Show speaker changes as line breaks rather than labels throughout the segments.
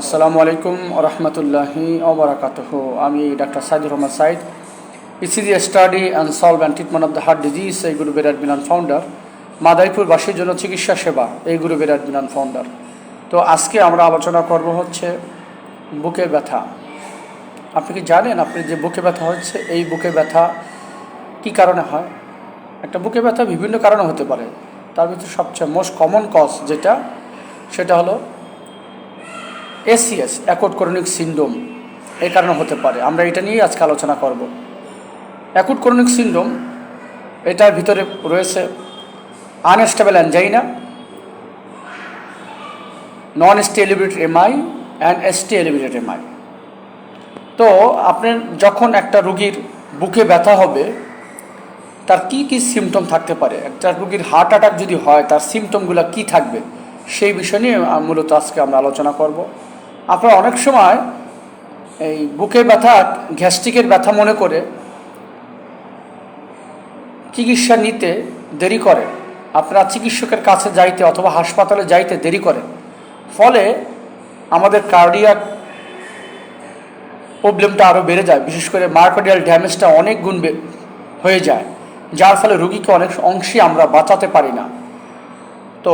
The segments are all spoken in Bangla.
আসসালামু আলাইকুম রহমতুল্লাহি ওবরাকাতহ। আমি doctor Saidur Rahman Sayed ECG study and solve and treatment of the heart disease এই গ্রুপের অ্যাডমিনান ফাউন্ডার মাদারীপুরবাসীর জন্য চিকিৎসা সেবা, এই গুরু গ্রুপের অ্যাডমিনান ফাউন্ডার তো আজকে আমরা আলোচনা করব হচ্ছে বুকে ব্যথা। আপনি কি জানেন আপনি যে বুকে ব্যথা হচ্ছে, এই বুকে ব্যথা কী কারণে হয়? একটা বুকে ব্যথা বিভিন্ন কারণে হতে পারে। তার ভিতরে সবচেয়ে মোস্ট কমন কজ যেটা, সেটা হলো এসিএস অ্যাকোড ক্রনিক সিন্ড্রোম এই কারণে হতে পারে। আমরা এটা নিয়েই আজকে আলোচনা করব। অ্যাকুট ক্রনিক সিন্ড্রোম এটার ভিতরে রয়েছে unstable angina non ST elevated MI and ST elevated MI তো আপনার যখন একটা রুগীর বুকে ব্যথা হবে, তার কি কি সিমটম থাকতে পারে? একটা রুগীর হার্ট অ্যাটাক যদি হয়, তার সিমটমগুলো কি থাকবে? সেই বিষয় নিয়ে মূলত আজকে আমরা আলোচনা করব। আপনারা অনেক সময় এই বুকে ব্যথা, গ্যাস্ট্রিকের ব্যথা মনে করে চিকিৎসা নিতে দেরি করে। আপনারা চিকিৎসকের কাছে যাইতে অথবা হাসপাতালে যাইতে দেরি করে। ফলে আমাদের কার্ডিয়াক প্রবলেমটা আরও বেড়ে যায়। বিশেষ করে মার্কোডিয়াল ড্যামেজটা অনেক গুণ হয়ে যায়। যার ফলে রুগীকে অনেক অংশে আমরা বাঁচাতে পারি না। তো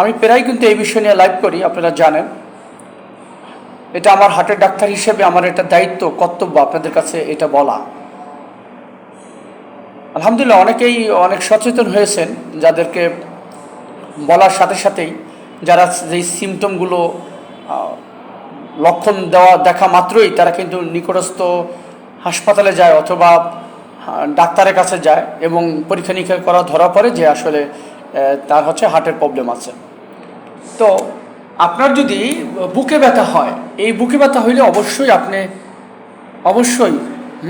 আমি প্রায় কিন্তু এই বিষয় নিয়ে লাইভ করি, আপনারা জানেন। এটা আমার হার্টের ডাক্তার হিসেবে আমার এটা দায়িত্ব, কর্তব্য আপনাদের কাছে এটা বলা। আলহামদুলিল্লাহ, অনেকেই অনেক সচেতন হয়েছেন যাদেরকে বলার সাথে সাথেই যারা যেই সিমটমগুলো লক্ষণ দেওয়া দেখা মাত্রই তারা কিন্তু নিকটস্থ হাসপাতালে যায় অথবা ডাক্তারের কাছে যায় এবং পরীক্ষা নিরীক্ষা করা ধরা পড়ে যে আসলে তার হচ্ছে হার্টের প্রবলেম আছে। তো আপনার যদি বুকে ব্যথা হয়, এই বুকে ব্যথা হইলে অবশ্যই আপনি, অবশ্যই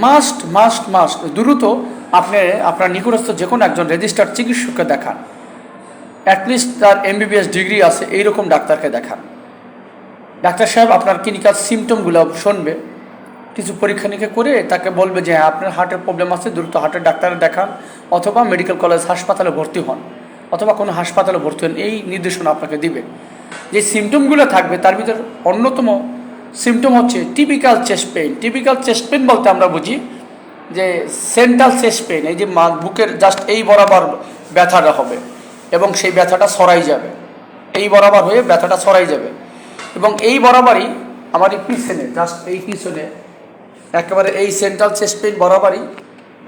মাস্ট মাস্ট মাস্ট দ্রুত আপনি, আপনার নিকটস্থ যে কোনো একজন রেজিস্টার্ড চিকিৎসককে দেখান। অ্যাটলিস্ট তার এমবিবিএস ডিগ্রি আছে, এইরকম ডাক্তারকে দেখান। ডাক্তার সাহেব আপনার ক্লিনিক্যাল সিমটমগুলো শুনবে, কিছু পরীক্ষা নিরীক্ষা করে তাকে বলবে যে হ্যাঁ আপনার হার্টের প্রবলেম আছে, দ্রুত হার্টের ডাক্তারে দেখান, অথবা মেডিকেল কলেজ হাসপাতালে ভর্তি হন, অথবা কোনো হাসপাতালে ভর্তি হন। এই নির্দেশনা আপনাকে দিবে। যে সিমটমগুলো থাকবে, তার ভিতর অন্যতম সিমটম হচ্ছে typical chest pain typical chest pain বলতে আমরা বুঝি যে সেন্ট্রাল চেস্ট পেইন এই যে বুকের জাস্ট এই বরাবর ব্যথাটা হবে এবং সেই ব্যথাটা সরাই যাবে। এই বরাবর হয়ে ব্যথাটা সরাই যাবে। এবং এই বরাবরই আমার এই পিছনে জাস্ট এই পিছনে, একেবারে এই সেন্ট্রাল চেস্ট পেইন বরাবরই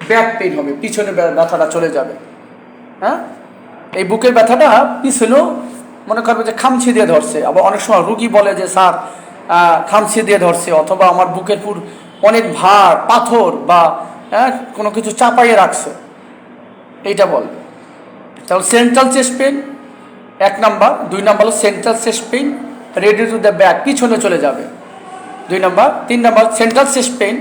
ব্যাক পেইন হবে, পিছনে ব্যথাটা চলে যাবে। হ্যাঁ? এই বুকের ব্যথাটা পিছনেও মনে করবে যে খামছি দিয়ে ধরছে। আবার অনেক সময় রুগী বলে যে স্যার খামছি দিয়ে ধরছে অথবা আমার বুকের পুর অনেক ভার পাথর বা হ্যাঁ, কোনো কিছু চাপাইয়ে রাখছে। এইটা বল। তাহলে সেন্ট্রাল চেস্ট পেন এক নাম্বার। দুই নাম্বার হলো central chest pain radiate to the back পিছনে চলে যাবে। দুই নাম্বার। তিন number central chest pain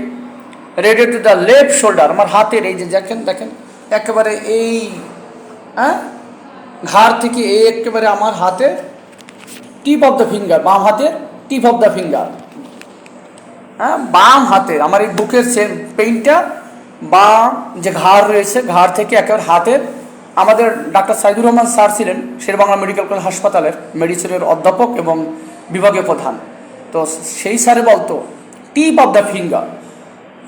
radiate to the left shoulder. আমার হাতের এই যে দেখেন দেখেন একেবারে এই হ্যাঁ ঘাড় থেকে এই একেবারে আমার হাতে টিপ অফ দ্য ফিঙ্গার বাম হাতের টিপ অফ দ্য ফিঙ্গার হ্যাঁ বাম হাতের আমার এই বুকের সেম পেইনটা বাম যে ঘাড় রয়েছে, ঘাড় থেকে একেবারে হাতের আমাদের ডাক্তার সাইদুর রহমান স্যার ছিলেন, শেরবাংলা মেডিকেল কলেজ হাসপাতালের মেডিসিনের অধ্যাপক এবং বিভাগীয় প্রধান। তো সেই স্যারে বলতো tip of the finger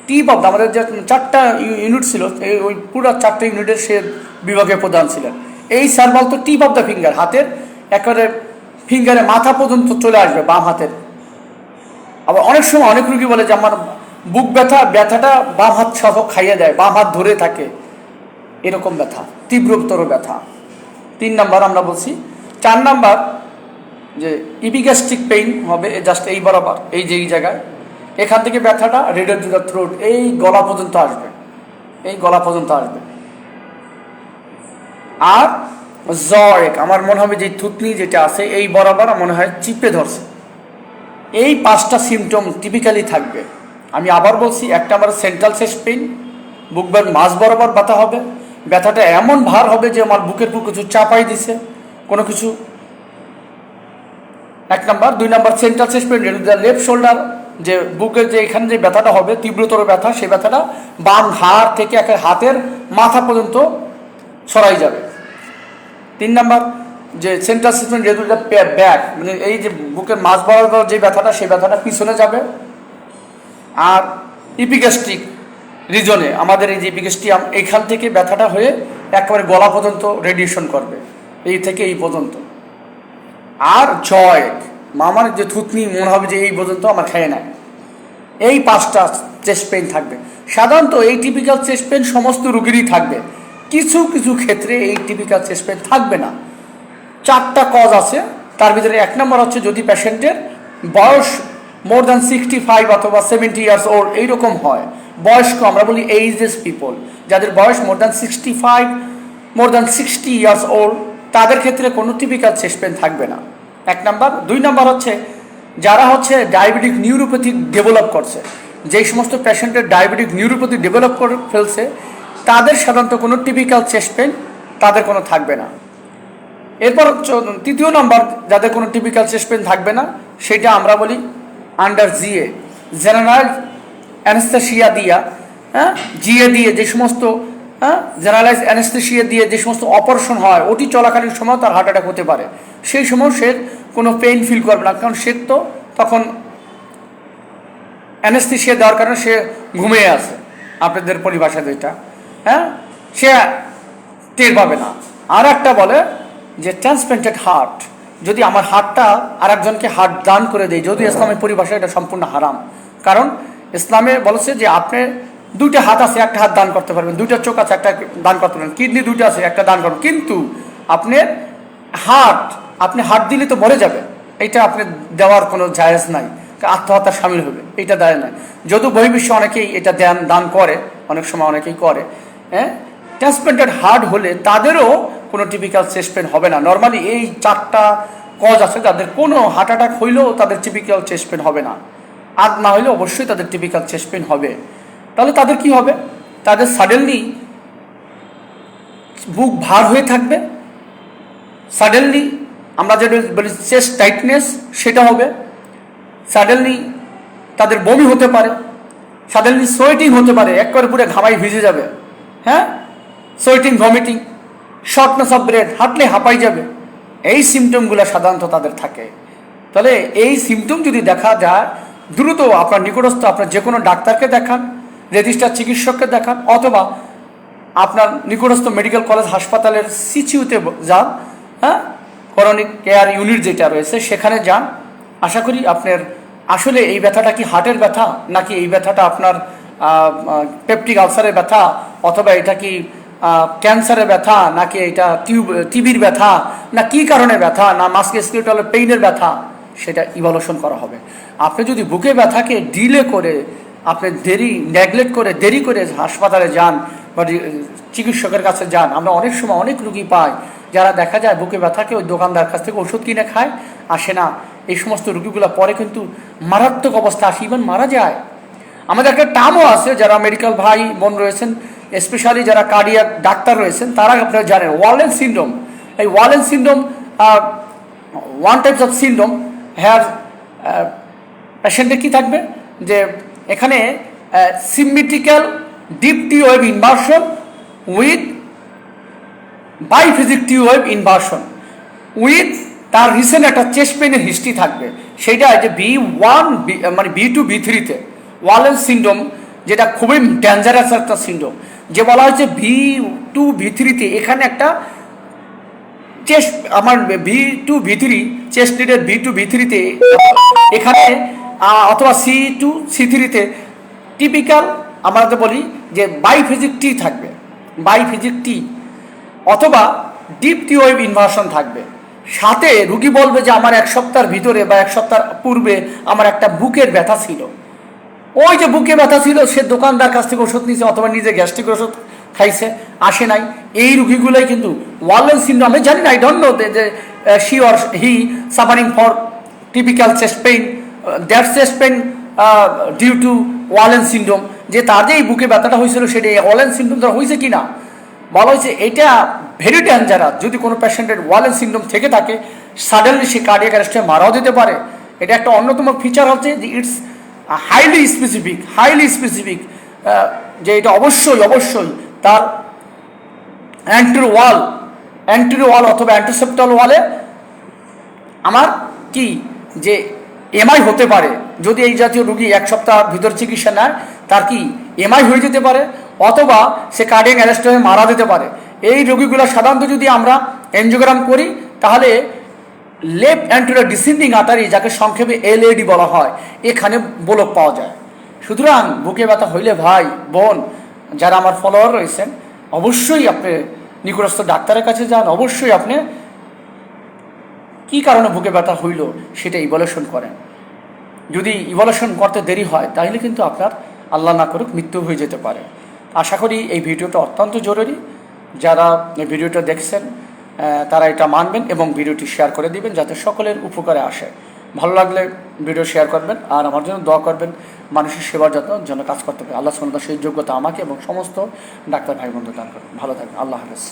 tip of the আমাদের যে চারটা ইউনিট ছিল ওই পুরো চারটা ইউনিটের সে বিভাগীয় প্রধান ছিলেন। এই স্যার বলতো টিপ অফ দ্য ফিঙ্গার হাতের, একেবারে ফিঙ্গারে মাথা পর্যন্ত চলে আসবে, বাম হাতের। আবার অনেক সময় অনেক রুগী বলে যে, আমার বুক ব্যথা, ব্যথাটা বাম হাত সহ খাইয়ে দেয়, বাম হাত ধরে থাকে। এরকম ব্যথা, তীব্রতর ব্যথা। তিন নাম্বার আমরা বলছি, চার নাম্বার যে, ইপিগ্যাস্ট্রিক পেইন হবে জাস্ট এই বরাবর, এই যে, এই জায়গায়। এখান থেকে ব্যথাটা, রেডের টু থ্রোট এই গলা পর্যন্ত আসবে। এই গলা পর্যন্ত আসবে। আর এক আমার মনে হবে যে থুতনি যেটা আছে, এই বরাবর মনে হয় চিপে ধরছে। এই পাঁচটা সিমটম টিপিক্যালি থাকবে। আমি আবার বলছি, একটা আমার সেন্ট্রাল চেস্ট পেইন বুকবার মাঝ বরাবর ব্যথা হবে, ব্যথাটা এমন ভার হবে যে আমার বুকের পুর কিছু চাপাই দিছে, কোনো কিছু। এক নাম্বার। দুই number central chest pain left shoulder যে বুকের যে এখানে যে ব্যথাটা হবে, তীব্রতর ব্যথা সেই ব্যথাটা বাম হাড় থেকে একের হাতের মাথা পর্যন্ত সরাই যাবে। তিন নাম্বার যে সেন্ট্রাল সিস্টেম রেগুলার ব্যাক মানে এই যে বুকের মাঝ বরাবর যে ব্যথাটা, সেই ব্যথাটা পিছনে যাবে। আর ইপিগ্যাস্ট্রিক রিজনে আমাদের এই যে ইপিগ্যাস্ট্রিয়াম এখান থেকে ব্যথাটা হয়ে একেবারে গলা পর্যন্ত রেডিয়েশন করবে। এই থেকে এই পর্যন্ত। আর জয়েক মামার যে থুতনি, মনে হবে যে এই পর্যন্ত আমার খেয়ে নেয় এই পাঁচটা চেস্ট পেন থাকবে। সাধারণত এই টিপিক্যাল চেস্ট পেন সমস্ত রুগীরই থাকবে। কিছু কিছু ক্ষেত্রে এই টিপিক্যাল চেস্ট পেন থাকবে না। চারটা কজ আছে, তার ভিতরে এক নম্বর হচ্ছে যদি পেশেন্টের বয়স মোর দ্যান সিক্সটি ফাইভ অথবা সেভেন্টি ইয়ার্স ওল্ড এইরকম হয়, বয়স্ক আমরা বলি এইজেস পিপল যাদের বয়স more than sixty five more than sixty years old তাদের ক্ষেত্রে কোনো টিপিক্যাল চেস্ট পেন থাকবে না। এক নাম্বার দুই নাম্বার হচ্ছে যারা হচ্ছে ডায়াবেটিক নিউরোপ্যাথি ডেভেলপ করছে, যেই সমস্ত পেশেন্টের ডায়াবেটিক নিউরোপ্যাথি ডেভেলপ করে ফেলছে তাদের সাধারণত কোনো টিপিক্যাল চেস্ট পেন তাদের কোনো থাকবে না। এরপর তৃতীয় নম্বর যাদের কোনো টিপিক্যাল চেস্ট পেন থাকবে না, সেটা আমরা বলি আন্ডার জিএ জেনারেল অ্যানেস্থেশিয়া দিয়া হ্যাঁ জিএ দিয়ে যে সমস্ত হ্যাঁ জেনারেলাইজ অ্যানেস্থেশিয়া দিয়ে যে সমস্ত অপারেশন হয়, ওটি চলাকালীন সময় তার হার্ট অ্যাটাক হতে পারে। সেই সময় সে কোনো পেইন ফিল করবে না, কারণ সে তো তখন অ্যানেস্থেশিয়া দেওয়ার কারণে সে ঘুমিয়ে আছে। আপনাদের পরিভাষা যেটা। সে টের পাবে না। আর একটা বলে যে ট্রান্সপ্লান্টেড হার্ট যদি আমার হার্টটা আর একজনকে হার্ট দান করে দেয় যদি ইসলামের পরিভাষা এটা সম্পূর্ণ হারাম। কারণ ইসলামে বলেছে যে, আপনি দুইটা হাত আছে, একটা হাত দান করতে পারবেন। দুইটা চোখ আছে, একটা দান করতে পারবেন। কিডনি দুইটা আছে, একটা দান করবেন। কিন্তু আপনার হার্ট আপনি হার্ট দিলে তো মরে যাবে। এটা আপনি দেওয়ার কোনো জায়েজ নাই। আত্মহত্যা সামিল হবে। এটা দেয় নাই। যদিও বহির্বিশ্বে অনেকেই এটা দান দান করে, অনেক সময় অনেকেই করে। হ্যাঁ? ট্রান্সপ্লান্টেড হার্ট হলে তাদেরও কোনো টিপিক্যাল চেস্ট পেন হবে না। নর্মালি এই চারটা কজ আছে তাদের কোনো হার্ট অ্যাটাক হইলেও তাদের টিপিক্যাল চেস্ট পেন হবে না। আর না হলে অবশ্যই তাদের টিপিক্যাল চেস্ট পেন হবে। তাহলে তাদের কি হবে? তাদের সাডেনলি বুক ভার হয়ে থাকবে। সাডেনলি আমরা যেটা বলি চেস্ট টাইটনেস সেটা হবে। সাডেনলি তাদের বমি হতে পারে। সাডেনলি সোয়েটিং হতে পারে। একবারে পুরো ঘামাই ভিজে যাবে। হ্যাঁ? Sweating vomiting shortness of breath হাঁটলে হাঁপাই যাবে। এই সিমটমগুলো সাধারণত তাদের থাকে। তাহলে এই সিমটম যদি দেখা যায়, দ্রুত আপনার নিকটস্থ আপনার যে কোনো ডাক্তারকে দেখান রেজিস্টার চিকিৎসককে দেখান, অথবা আপনার নিকটস্থ মেডিকেল কলেজ হাসপাতালের সিচিউতে যান হ্যাঁ? করনিক কেয়ার ইউনিট যেটা রয়েছে, সেখানে যান। আশা করি আপনার আসলে এই ব্যথাটা কি হার্টের ব্যথা, নাকি এই ব্যথাটা আপনার পেপটিক আলসারের ব্যথা অথবা এটা কি ক্যান্সারের ব্যথা নাকি এটা টিউব টিবির ব্যথা না কি কারণে ব্যথা না মাস্কেস্কিউটাল পেইনের ব্যথা, সেটা ইভলিউশন করা হবে। আপনি যদি বুকে ব্যথাকে ডিলে করে, আপনি দেরি নেগলেক্ট করে, দেরি করে হাসপাতালে যান বা চিকিৎসকের কাছে যান, আমরা অনেক সময় অনেক রুগী পাই যারা দেখা যায় বুকে ব্যথাকে ওই দোকানদার কাছ থেকে ওষুধ কিনে খায়, আসে না। এই সমস্ত রুগীগুলো পরে কিন্তু মারাত্মক অবস্থা, আসে ইভেন মারা যায়। আমাদের একটা টার্মও আছে, যারা মেডিকেল ভাই বোন রয়েছেন স্পেশালি যারা কার্ডিয়াক ডাক্তার রয়েছেন, তারা আপনারা জানেন ওয়ালেন সিন্ড্রোম এই Wellens syndrome one types of syndrome হ্যার পেশেন্টের কী থাকবে? যে এখানে symmetrical deep T wave inversion with biphasic T wave inversion with তার রিসেন্ট একটা চেস্ট পেনের হিস্ট্রি থাকবে। সেটা যে বি ওয়ান মানে বি টু বি থ্রিতে ওয়ালেন সিন্ড্রোম যেটা খুবই ডেঞ্জারাস একটা সিন্ড্রোম যে বলা হয়েছে ভি টু ভি থ্রিতে এখানে একটা চেস্ট আমার V two V three chest লিডের V two V থ্রিতে এখানে অথবা সি টু সি থ্রিতে টিপিক্যাল আমরা তো বলি যে বাইফিজিক টি থাকবে বাইফিজিক টি অথবা ডিপ টি ওয়েভ ইনভার্সন থাকবে। সাথে রুগী বলবে যে আমার এক সপ্তাহের ভিতরে বা এক সপ্তাহ পূর্বে আমার একটা বুকের ব্যথা ছিল। ওই যে বুকে ব্যথা ছিল, সে দোকানদার কাছ থেকে ওষুধ নিয়েছে অথবা নিজে গ্যাস্ট্রিক ওষুধ খাইছে, আসে নাই। এই রুগীগুলোই কিন্তু ওয়ালেন সিন্ড্রোম, আমি জানি না আই ডোন্ট নো যে she or he suffering for typical chest pain that chest pain due to Wellens syndrome যে তার যে এই বুকে ব্যথাটা হয়েছিল, সেটা এই ওয়ালেন সিন্ড্রোম তার হয়েছে কি না বলা হয়েছে এটা ভেরি ডেঞ্জারাস যদি কোনো পেশেন্টের ওয়ালেন সিন্ড্রোম থেকে থাকে সাডেনলি সে কার্ডিয়াক অ্যারেস্টে মারাও দিতে পারে। এটা একটা অন্যতম ফিচার হচ্ছে যে it's highly specific highly specific যে এটা অবশ্যই অবশ্যই তার অ্যান্টির ওয়াল অ্যান্টিরি ওয়াল অথবা অ্যান্টিসেপ্টাল ওয়ালে আমার কি যে এমআই হতে পারে, যদি এই জাতীয় রুগী এক সপ্তাহ ভিতর চিকিৎসা নেয়, তার কি এমআই হয়ে যেতে পারে, অথবা সে কার্ডিয়াক অ্যারেস্ট হয়ে মারা যেতে পারে। এই রোগীগুলো সাধারণত যদি আমরা এনজিওগ্রাম করি, তাহলে লেফট অ্যান্টিরিয়র ডিসেন্ডিং আটারি যাকে সংক্ষেপে এলএডি বলা হয়, এখানে বলক পাওয়া যায়। সুতরাং বুকে ব্যথা হইলে ভাই, বোন, যারা আমার ফলোয়ার রয়েছেন, অবশ্যই আপনি নিকটস্থ ডাক্তারের কাছে যান, অবশ্যই আপনি কী কারণে বুকে ব্যথা হইল সেটা ইভলিউশন করেন। যদি ইভলিউশন করতে দেরি হয়, তাহলে কিন্তু আপনার আল্লাহ না করুক মৃত্যু হয়ে যেতে পারে। আশা করি এই ভিডিওটা অত্যন্ত জরুরি। যারা এই ভিডিওটা দেখছেন তারা এটা মানবেন এবং ভিডিওটি শেয়ার করে দিবেন যাতে সকলের উপকারে আসে। ভালো লাগলে ভিডিও শেয়ার করবেন আর আমার জন্য দোয়া করবেন মানুষের সেবার যত্ন জন্য কাজ করতে হবে আল্লাহ সুন্দর সেই যোগ্যতা আমাকে এবং সমস্ত ডাক্তার ভাই বন্ধু দান করবেন ভালো থাকবেন। আল্লাহ হাফেজ।